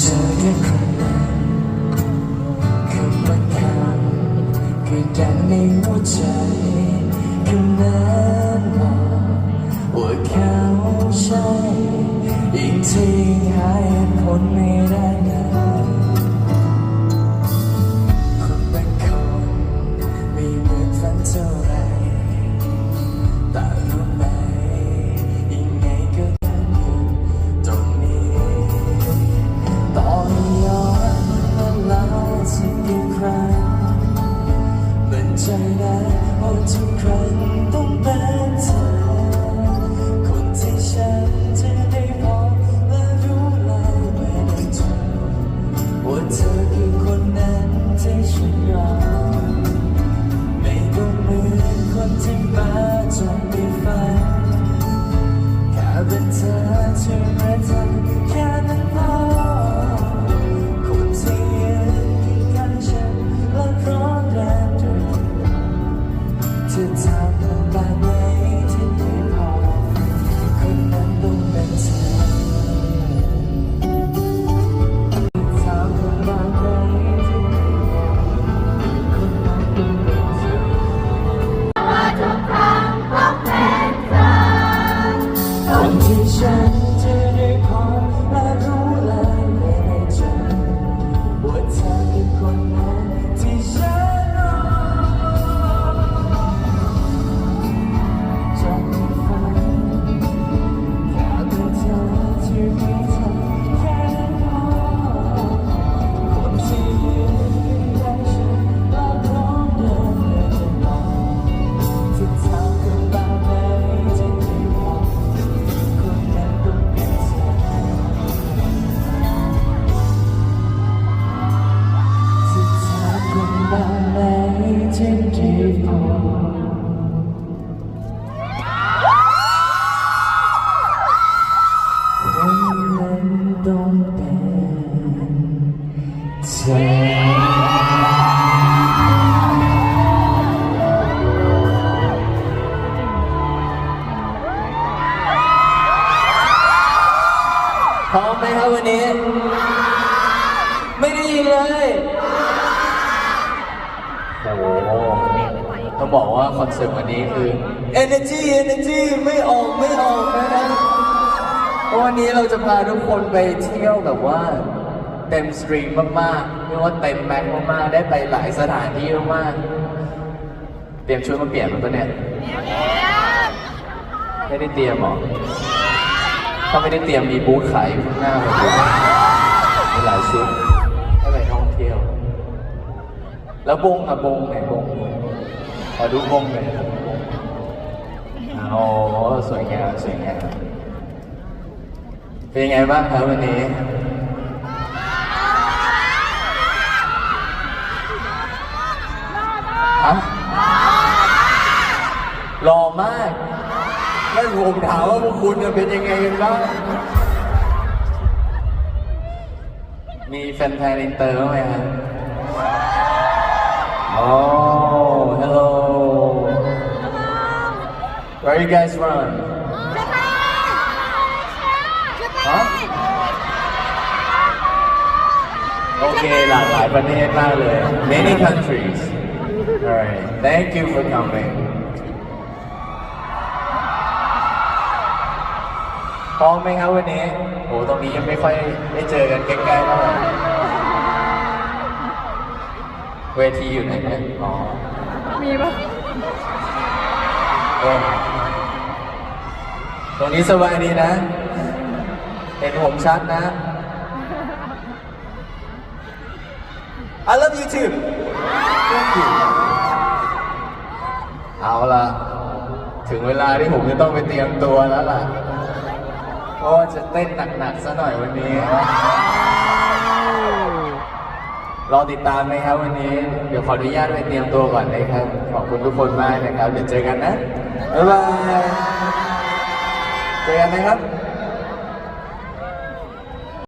เจอแค่คนนั้นคำว่าเขาคือดังในหัวใจคำนั้น ใจได้ว่าทุกครั้งต้องเป็นเธอ คนที่ฉันจะได้พบและรู้เลยไม่ได้เจอว่าเธอคือคนนั้นที่ฉันรอไม่ต้องเหมือนคนที่มาจนได้ฝันแค่เป็นเธอเชื่อไหมเธอแค่ นั้ เลยโอ้โหต้องบอกว่าคอนเสิร์ตวันนี้คือ energy energy ไม่ออกไม่ออกนะนะเพราะวันนี้เราจะพาทุกคนไปเที่ยวแบบว่าเต็มสตรีมมากๆเรียกว่าเต็มแม็กซ์มากๆ ได้ไปหลายสถานที่มากๆ เตรียมชุดมาเปลี่ยนมันปะเนี่ยไม่ได้เตรียมหรอถ้าไม่ได้เตรียมมีบูธขายอยู่ข้างหน้าเลยมีหลายชุดให้ไป ที่ยว แล้วบงอะบงไหนบงขอดูบงเลยโอ้สวยงามสวยงามเป็นยังไงบ้างครับวันนี้ฮะหล่อมาก ไม่ผมถามว่าพวกคุณจะเป็นยังไงกันบ้าง มีแฟนๆอินเตอร์บ้างไหมครับโอ้ hello where you guys from ฮะโอเค หลากหลายประเทศมากเลย many countries alright thank you for coming พร้อมไหมครับวันนี้โอ้ตรงนี้ยังไม่ค่อยได้เจอกันใกล้ๆเท่าไหร่เวทีอยู่ไหนเนี่ยอ๋อมีปะเออตรงนี้สบายดีนะ เห็นผมชัดนะ I love you too Thank you เอาละถึงเวลาที่ผมจะต้องไปเตรียมตัวแล้วล่ะ เราจะเต้นหนักๆซะหน่อยวันนี้ รอติดตามนะครับวันนี้ เดี๋ยวขออนุญาตไปเตรียมตัวก่อนนะครับ ขอบคุณทุกคนมากนะครับ เดี๋ยวเจอกันนะ บ๊ายบาย เจอกันนะครับ